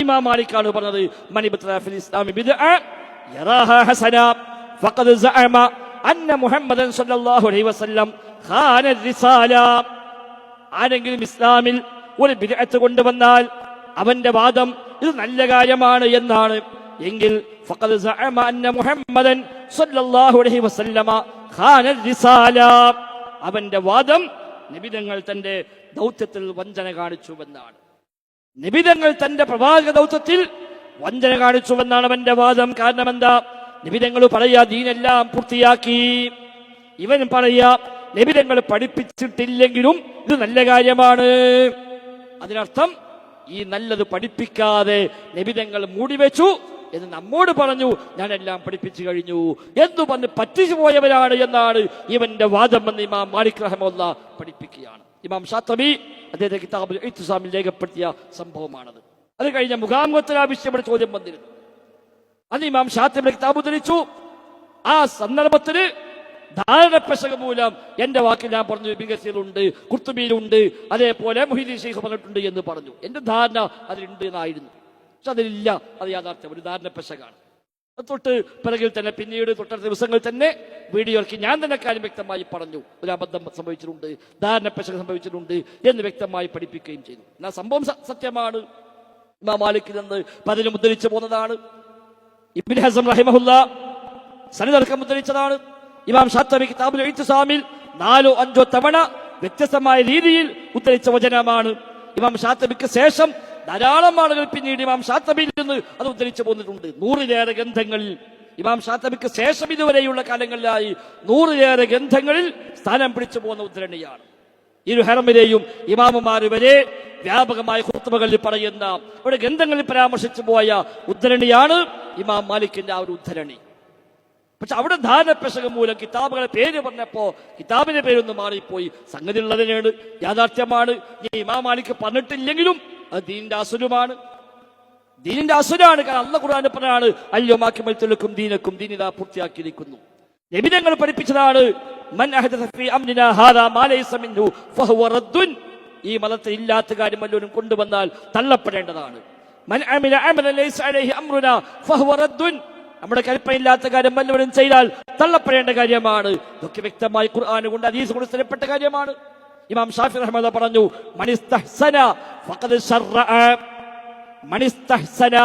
ഇമാം ഹസന ഫഖദ് സഅമ അന്ന സല്ലല്ലാഹു അലൈഹി വസല്ലം ഖാന ആരെങ്കിലും ഇസ്ലാമിൽ ഒരു ബിദ്അത്ത് കൊണ്ടുവന്നാൽ അവന്റെ വാദം ഇത് നല്ല കാര്യമാണ് എന്നാണ്. എങ്കിൽ ഫഖദ് സഅമ അന്ന സല്ലല്ലാഹു അലൈഹി ഖാന അവന്റെ വാദം നിബിതങ്ങൾ തന്റെ ദൗത്യത്തിൽ വഞ്ചന കാണിച്ചുവെന്നാണ് നിബിതങ്ങൾ തന്റെ പ്രവാചക ദൗത്യത്തിൽ വഞ്ചന കാണിച്ചുവെന്നാണ് അവന്റെ വാദം. കാരണം എന്താ നിബിതങ്ങൾ പറയാ ദീനെല്ലാം പൂർത്തിയാക്കി. ഇവൻ പറയാ നിബിതങ്ങൾ പഠിപ്പിച്ചിട്ടില്ലെങ്കിലും ഇത് നല്ല കാര്യമാണ്. അതിനർത്ഥം ഈ നല്ലത് പഠിപ്പിക്കാതെ നിബിതങ്ങൾ മൂടിവെച്ചു. എന്ന് നമ്മോട് പറഞ്ഞു ഞാനെല്ലാം പഠിപ്പിച്ചു കഴിഞ്ഞു. എന്ന് പറഞ്ഞ് പറ്റിച്ചു പോയവരാണ് എന്നാണ് ഇവന്റെ വാദം എന്ന് ഇമാം മാലിക് റഹമുള്ള പഠിപ്പിക്കുകയാണ്. ഇമാം ഷാത്തബി അദ്ദേഹത്തെ കിതാബിൽ എഴുത്തുസ്വാമി രേഖപ്പെടുത്തിയ സംഭവമാണത്. അത് കഴിഞ്ഞ മുഖാമുഖത്തിൽ ആവശ്യപ്പെട്ട ചോദ്യം വന്നിരുന്നു. അത് ഇമാം ഷാത്തബിയുടെ കിതാബ് ഉദ്ധരിച്ചു. ആ സന്ദർഭത്തിന് ധാരണപ്പശക മൂലം എന്റെ വാക്കിൽ ഞാൻ പറഞ്ഞു ബിഗസിലുണ്ട് കുർത്തുബിയിലുണ്ട് അതേപോലെ മൊഹീദി ഷെയ്ഖ് പറഞ്ഞിട്ടുണ്ട് എന്ന് പറഞ്ഞു. എന്റെ ധാരണ അതിലുണ്ട് എന്നായിരുന്നു. പക്ഷെ അതിലില്ല. അത് യാഥാർത്ഥ്യം. ഒരു ധാരണപ്പശകാണ് അത് തൊട്ട് പിറകിൽ തന്നെ പിന്നീട് തൊട്ടടുത്ത ദിവസങ്ങളിൽ തന്നെ വീഡിയോ ഇറക്കി. ഞാൻ തന്നെ കാര്യം വ്യക്തമായി പറഞ്ഞു. ഒരു അബദ്ധം സംഭവിച്ചിട്ടുണ്ട് ധാരണപ്പശക സംഭവിച്ചിട്ടുണ്ട് എന്ന് വ്യക്തമായി പഠിപ്പിക്കുകയും ചെയ്തു. എന്നാൽ സംഭവം സത്യമാണ്. ഇമാം മാലിക്കിൽ നിന്ന് പതിനും ഉദ്ധരിച്ചു പോന്നതാണ്. ഇബിൻ ഹസം റഹിമഹുല്ല സനിതർക്കം ഉദ്ധരിച്ചതാണ് ഇമാം ഷാത്തബി കിതാബുൽ ഇത്സാമിൽ നാലോ അഞ്ചോ തവണ വ്യത്യസ്തമായ രീതിയിൽ ഉദ്ധരിച്ച വചനമാണ്. ഇമാം ഷാത്തബിക്ക് ശേഷം ധാരാളം ആളുകൾ പിന്നീട് ഇമാം ഷാത്തബിയിൽ നിന്ന് അത് ഉദ്ധരിച്ചു പോന്നിട്ടുണ്ട്. നൂറിലേറെ ഗ്രന്ഥങ്ങളിൽ ഇമാം ഷാത്തബിക്ക് ശേഷം ഇതുവരെയുള്ള കാലങ്ങളിലായി നൂറിലേറെ ഗ്രന്ഥങ്ങളിൽ സ്ഥാനം പിടിച്ചു പോകുന്ന ഉദ്ധരണിയാണ്. ഇരു ഹെറമിലെയും ഇമാമുമാർ വരെ വ്യാപകമായ കുത്തുമകളിൽ പറയുന്ന ഇവിടെ ഗ്രന്ഥങ്ങളിൽ പരാമർശിച്ചു പോയ ഉദ്ധരണിയാണ് ഇമാം മാലിക്കിന്റെ ആ ഒരു ഉദ്ധരണി. പക്ഷെ അവിടെ ധാരണപ്പശകം മൂലം കിതാബുകളെ പേര് പറഞ്ഞപ്പോ കിതാബിന്റെ പേരൊന്ന് മാറിപ്പോയി. സംഗതി ഉള്ളതിനാണ് യാഥാർത്ഥ്യമാണ് ഇമാം മാലിക് പറഞ്ഞിട്ടില്ലെങ്കിലും അത് ദീനിന്റെ അസുരമാണ് ദീനിന്റെ അസുരാണ് കാരണം അല്ല ഖുർആൻ പറഞ്ഞാണ് അയ്യോ മാക്കിമൽത്തുലക്കും ദീനക്കും. ദീനിത പൂർത്തിയാക്കിയിരിക്കുന്നു. നബിതങ്ങൾ പഠിപ്പിച്ചതാണ് ഈ മതത്തിൽ ഇല്ലാത്ത കാര്യം വല്ലവരും കൊണ്ടുവന്നാൽ തള്ളപ്പെടേണ്ടതാണ്. നമ്മുടെ കൽപ്പയില്ലാത്ത കാര്യം വല്ലവരും ചെയ്താൽ തള്ളപ്പെടേണ്ട കാര്യമാണ്. ഇതൊക്കെ വ്യക്തമായി ഖുർആൻ കൊണ്ട് ഹദീസ് കൊണ്ട് സ്ഥലപ്പെട്ട കാര്യമാണ്. ഇമാം ഷാഫി റഹ്മദ പറഞ്ഞു മണിസ്തഹ്സന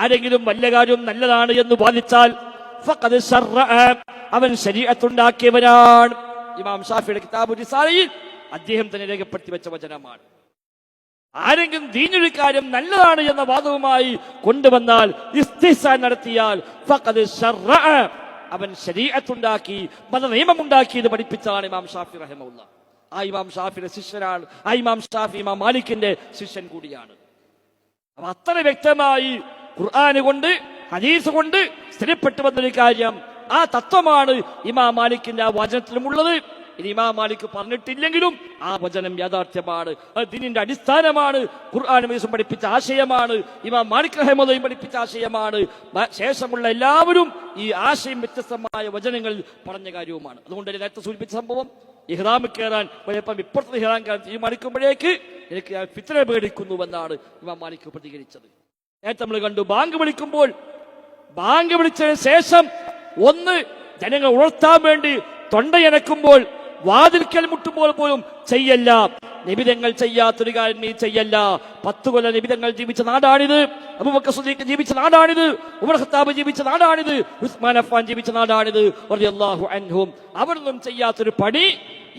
ആരെങ്കിലും വല്ല കാര്യം നല്ലതാണ് എന്ന് വാദിച്ചാൽ അവൻ ശരീരത്തുണ്ടാക്കിയവനാണ്. ഇമാം ഷാഫിയുടെ കിതാബ് റിസാലയിൽ അദ്ദേഹം തന്നെ രേഖപ്പെടുത്തി വെച്ച വചനമാണ്. ആരെങ്കിലും ദീനൊരു കാര്യം നല്ലതാണ് എന്ന വാദവുമായി കൊണ്ടുവന്നാൽ നടത്തിയാൽ അവൻ ശരീരത്തുണ്ടാക്കി മത നിയമമുണ്ടാക്കി എന്ന് പഠിപ്പിച്ചതാണ് ഇമാം ഷാഫി റഹമുല്ല ആ ഇമാം ഷാഫിയുടെ ശിഷ്യനാണ്. ആ ഇമാം ഷാഫി ഇമാം മാലിക്കിന്റെ ശിഷ്യൻ കൂടിയാണ്. അപ്പൊ അത്ര വ്യക്തമായി ഖുർആന് കൊണ്ട് ഹദീസ് കൊണ്ട് സ്ഥിരപ്പെട്ടു വന്നൊരു കാര്യം ആ തത്വമാണ് ഇമാം മാലിക്കിന്റെ ആ വചനത്തിലുമുള്ളത്. ഇനി ഇമാം മാലിക് പറഞ്ഞിട്ടില്ലെങ്കിലും ആ വചനം യാഥാർത്ഥ്യമാണ്. അത് ദീനിന്റെ അടിസ്ഥാനമാണ്. ഖുർആൻ ഹദീസും പഠിപ്പിച്ച ആശയമാണ്. ഇമാം മാലിക് അഹമ്മദയും പഠിപ്പിച്ച ആശയമാണ്. ശേഷമുള്ള എല്ലാവരും ഈ ആശയം വ്യത്യസ്തമായ വചനങ്ങൾ പറഞ്ഞ കാര്യവുമാണ്. അതുകൊണ്ട് നേരത്തെ സൂചിപ്പിച്ച സംഭവം? ഇഹ്റാമിൽ കയറാൻ പോയപ്പം ഇപ്പുറത്തെ ഇഹ്റാം കയറാൻ തീരുമാനിക്കുമ്പോഴേക്ക് എനിക്ക് ഫിത്തന പേടിക്കുന്നുവെന്നാണ് ഇമാം മാലിക് പ്രതികരിച്ചത്. നേരത്തെ നമ്മൾ കണ്ടു ബാങ്ക് വിളിക്കുമ്പോൾ ബാങ്ക് വിളിച്ചതിന് ശേഷം ഒന്ന് ജനങ്ങൾ ഉണർത്താൻ വേണ്ടി തൊണ്ടയനക്കുമ്പോൾ വാതിൽക്കൽ മുട്ടുമ്പോൾ പോലും ചെയ്യല്ല. നിബിതങ്ങൾ ചെയ്യാത്തൊരു കാര്യം നീ ചെയ്യല്ല. പത്ത് കൊല്ലം നിബിതങ്ങൾ ജീവിച്ച നാടാണിത്. അബൂബക്കർ സുദീഖ് ജീവിച്ച നാടാണിത്. ഉമർ ഖത്താബ് ജീവിച്ച നാടാണിത്. ഉസ്മാൻ അഫ്ഫാൻ ജീവിച്ച നാടാണിത്. റളിയല്ലാഹു അൻഹും അവരൊന്നും ചെയ്യാത്തൊരു പണി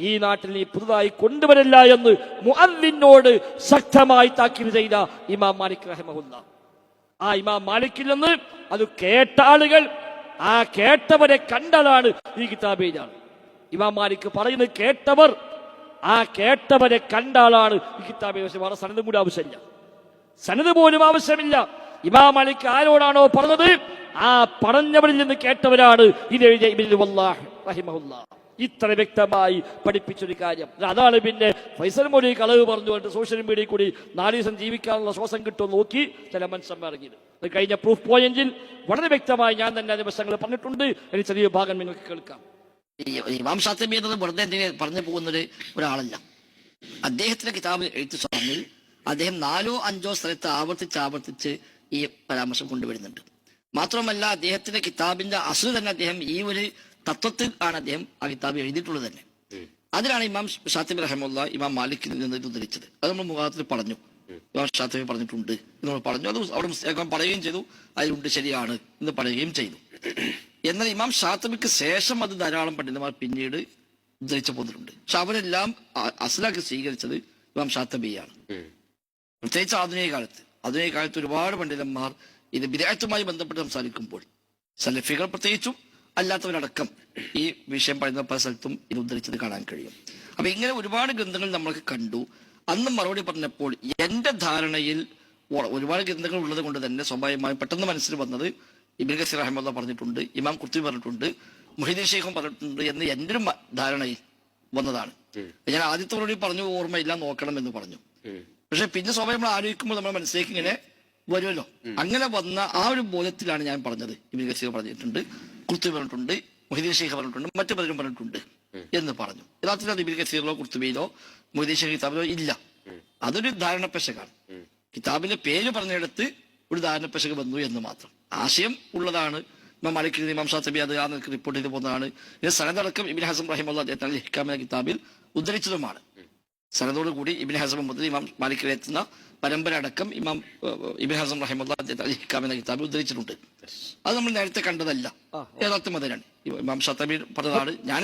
ഈ നാട്ടിൽ നീ പുതുതായി കൊണ്ടുവരില്ല എന്ന് മുഅല്ലിനോട് ശക്തമായി താക്കീത് ചെയ്ത ഇമാം മാലിക് റഹ്മഹുല്ല. ആ ഇമാം മാലിക്കിൽ നിന്ന് അത് കേട്ട ആളുകൾ ആ കേട്ടവരെ കണ്ടതാണ് ഈ കിതാബിലാണ് ഇമാം മാലിക് പറയുന്നത് കേട്ടവർ ആ കേട്ടവരെ കണ്ട ആളാണ് ഈ കിതാബിൽ പക്ഷെ വേറെ സനതും കൂടി ആവശ്യമില്ല. സനത് പോലും ആവശ്യമില്ല. ഇമാം മാലിക് ആരോടാണോ പറഞ്ഞത്? ആ പറഞ്ഞവരിൽ നിന്ന് കേട്ടവരാണ്. ഇത് എഴുതിയ ഇത്ര വ്യക്തമായി പഠിപ്പിച്ചൊരു കാര്യം. അതാണ് പിന്നെ ഫൈസൽ മൊഴി കളവ് പറഞ്ഞു കൊണ്ട് സോഷ്യൽ മീഡിയയിൽ കൂടി നാല് ദിവസം ജീവിക്കാനുള്ള ശ്വാസം കിട്ടുമെന്ന് നോക്കി ചില മനുഷ്യന്മാർ ഇറങ്ങിയത്. കഴിഞ്ഞ പ്രൂഫ് പോയിന്റിൽ വളരെ വ്യക്തമായി ഞാൻ തന്നെ ദിവസങ്ങൾ പറഞ്ഞിട്ടുണ്ട്. അതിന് ചെറിയ ഭാഗം നിങ്ങൾക്ക് കേൾക്കാം. ഈ ഇമാം ഷാത്തബി എന്നത് വെറുതെ എന്തെങ്കിലും പറഞ്ഞു പോകുന്നൊരു ഒരാളല്ല. അദ്ദേഹത്തിന്റെ കിതാബിൽ എഴുത്തു സ്വാമിൽ അദ്ദേഹം നാലോ അഞ്ചോ സ്ഥലത്ത് ആവർത്തിച്ച് ആവർത്തിച്ച് ഈ പരാമർശം കൊണ്ടുവരുന്നുണ്ട്. മാത്രമല്ല അദ്ദേഹത്തിന്റെ കിതാബിന്റെ അസു തന്നെ അദ്ദേഹം ഈ ഒരു തത്വത്തിൽ ആണ് അദ്ദേഹം ആ കിതാബ് എഴുതിയിട്ടുള്ളത് തന്നെ. അതിലാണ് ഇമാം ഷാത്തിബ് റഹമുല്ല ഇമാം മാലിക്കിൽ നിന്ന് ഇത് ഉദ്ധരിച്ചത്. അത് നമ്മൾ മുഖാത്തിൽ പറഞ്ഞു. ഇമാം ഷാത്തിബ് പറഞ്ഞിട്ടുണ്ട് എന്ന് നമ്മൾ പറഞ്ഞു. അത് അവിടെ പറയുകയും ചെയ്തു. അതിലുണ്ട് ശരിയാണ് എന്ന് പറയുകയും ചെയ്തു. എന്നാൽ ഇമാം ഷാത്തബിക്ക് ശേഷം അത് ധാരാളം പണ്ഡിതന്മാർ പിന്നീട് ഉദ്ധരിച്ചു പോന്നിട്ടുണ്ട് പക്ഷെ അവരെല്ലാം അസലാക്കി അസ്ലാക്കി സ്വീകരിച്ചത് ഇമാം ഷാത്തബിയാണ്. പ്രത്യേകിച്ച് ആധുനിക കാലത്ത്. ആധുനിക കാലത്ത് ഒരുപാട് പണ്ഡിതന്മാർ ഇത് വിദേശത്തുമായി ബന്ധപ്പെട്ട് സംസാരിക്കുമ്പോൾ സലഫികൾ പ്രത്യേകിച്ചും അല്ലാത്തവരടക്കം ഈ വിഷയം പറയുന്ന പല സ്ഥലത്തും ഇത് ഉദ്ധരിച്ചത് കാണാൻ കഴിയും. അപ്പൊ ഇങ്ങനെ ഒരുപാട് ഗ്രന്ഥങ്ങൾ നമ്മൾക്ക് കണ്ടു. അന്ന് മറുപടി പറഞ്ഞപ്പോൾ എന്റെ ധാരണയിൽ ഒരുപാട് ഗ്രന്ഥങ്ങൾ ഉള്ളത് കൊണ്ട് തന്നെ സ്വാഭാവികമായും പെട്ടെന്ന് മനസ്സിൽ വന്നത് ഇബിൻ ഗസീർ അഹമ്മദ് പറഞ്ഞിട്ടുണ്ട് ഇമാം കുർത്തി പറഞ്ഞിട്ടുണ്ട് മുഹിദീൻ ഷെയ്ഖും പറഞ്ഞിട്ടുണ്ട് എന്ന് എന്റെ ഒരു ധാരണയിൽ വന്നതാണ്. ഞാൻ ആദ്യത്തെ മറുപടി പറഞ്ഞു ഓർമ്മയില്ല നോക്കണം എന്ന് പറഞ്ഞു. പക്ഷെ പിന്നെ സ്വഭാവം നമ്മൾ ആലോചിക്കുമ്പോൾ നമ്മൾ മനസ്സിലേക്ക് ഇങ്ങനെ വരുമല്ലോ. അങ്ങനെ വന്ന ആ ഒരു ബോധത്തിലാണ് ഞാൻ പറഞ്ഞത് ഇബിൻ ഗസീർ പറഞ്ഞിട്ടുണ്ട് കുർത്തി പറഞ്ഞിട്ടുണ്ട് മൊഹിദീൻ ഷെയ്ഖ് പറഞ്ഞിട്ടുണ്ട് മറ്റു പലരും പറഞ്ഞിട്ടുണ്ട് എന്ന് പറഞ്ഞു. യഥാർത്ഥത്തിൽ അത് ഇബിൻ ഗസീറിലോ കുർത്തുബിയിലോ മൊഹിദീൻ ഷെയ്ഖ് കിതാബിലോ ഇല്ല. അതൊരു ധാരണപ്പശകാണ് കിതാബിന്റെ പേര് പറഞ്ഞെടുത്ത് ഒരു ധാരണപ്പശക വന്നു എന്ന് മാത്രം. ആശയം ഉള്ളതാണ്. ഇമാം മാലിക് ഇമാം ഷാത്തബി അത് ആ നിലയ്ക്ക് റിപ്പോർട്ട് ചെയ്ത് പോകുന്നതാണ്. ഇത് സനദടക്കം ഇബിൻ ഹസം റഹിമുള്ള അദ്ദേഹത്തിന്റെ ഹിക്കാമിന കിതാബിൽ ഉദ്ധരിച്ചതുമാണ്. സനദോട് കൂടി ഇബിൻ ഹസം മുതൽ ഇമാം മാലിക്കിൽ എത്തുന്ന പരമ്പര അടക്കം ഇമാം ഇബിൻ ഹസം റഹിമുള്ള അദ്ദേഹത്തിന്റെ ഹിക്കാം എന്ന കിതാബിൽ ഉദ്ധരിച്ചിട്ടുണ്ട്. അത് നമ്മൾ നേരത്തെ കണ്ടതല്ല. യഥാർത്ഥം അതിനാണ് ഇമാം ഷാത്തബി പറഞ്ഞതാണ് ഞാൻ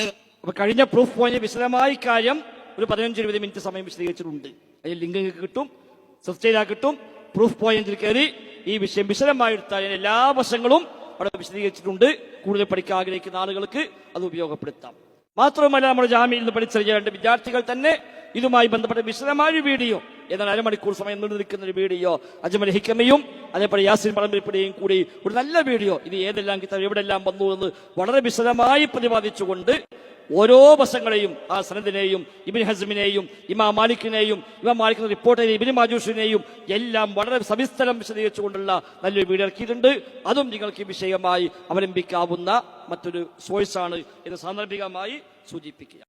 കഴിഞ്ഞ പ്രൂഫ് പോയിന്റ് വിശദമായി കാര്യം ഒരു പതിനഞ്ച് ഇരുപത് മിനിറ്റ് സമയം വിശദീകരിച്ചിട്ടുണ്ട്. അതിൽ ലിങ്ക് കിട്ടും ചെയ്താൽ കിട്ടും പ്രൂഫ് പോയിന്റിൽ കയറി ഈ വിഷയം വിശദമായി എടുത്താൽ എല്ലാ വശങ്ങളും അവിടെ വിശദീകരിച്ചിട്ടുണ്ട്. കൂടുതൽ പഠിക്കാൻ ആഗ്രഹിക്കുന്ന ആളുകൾക്ക് അത് ഉപയോഗപ്പെടുത്താം. മാത്രമല്ല നമ്മുടെ ജാമ്യയിൽ നിന്ന് പഠിച്ചറിയേണ്ട വിദ്യാർത്ഥികൾ തന്നെ ഇതുമായി ബന്ധപ്പെട്ട വിശദമായ വീഡിയോ എന്നാൽ അരമണിക്കൂർ സമയം നീണ്ടു നിൽക്കുന്ന ഒരു വീഡിയോ അജ്മൽ ഹിക്കമയും അതേപോലെ യാസിൻ പടമ്പിരിപ്പടിയും കൂടി ഒരു നല്ല വീഡിയോ. ഇത് ഏതെല്ലാം കിതാബ് എവിടെല്ലാം വന്നു എന്ന് വളരെ വിശദമായി പ്രതിപാദിച്ചുകൊണ്ട് ഓരോ വശങ്ങളെയും ആ സനദിനെയും ഇബിൻ ഹസ്മിനെയും ഇമാ മാലിക്കിനെയും ഇമാ മാലിക്കിന്റെ റിപ്പോർട്ടിനെ ഇബിൻ മാജൂഷിനെയും എല്ലാം വളരെ സവിസ്തരം വിശദീകരിച്ചുകൊണ്ടുള്ള നല്ലൊരു വീഡിയോ ഇറക്കിയിട്ടുണ്ട്. അതും നിങ്ങൾക്ക് വിഷയമായി അവലംബിക്കാവുന്ന മറ്റൊരു സോഴ്സാണ് എന്ന് സാന്ദർഭികമായി സൂചിപ്പിക്കുക.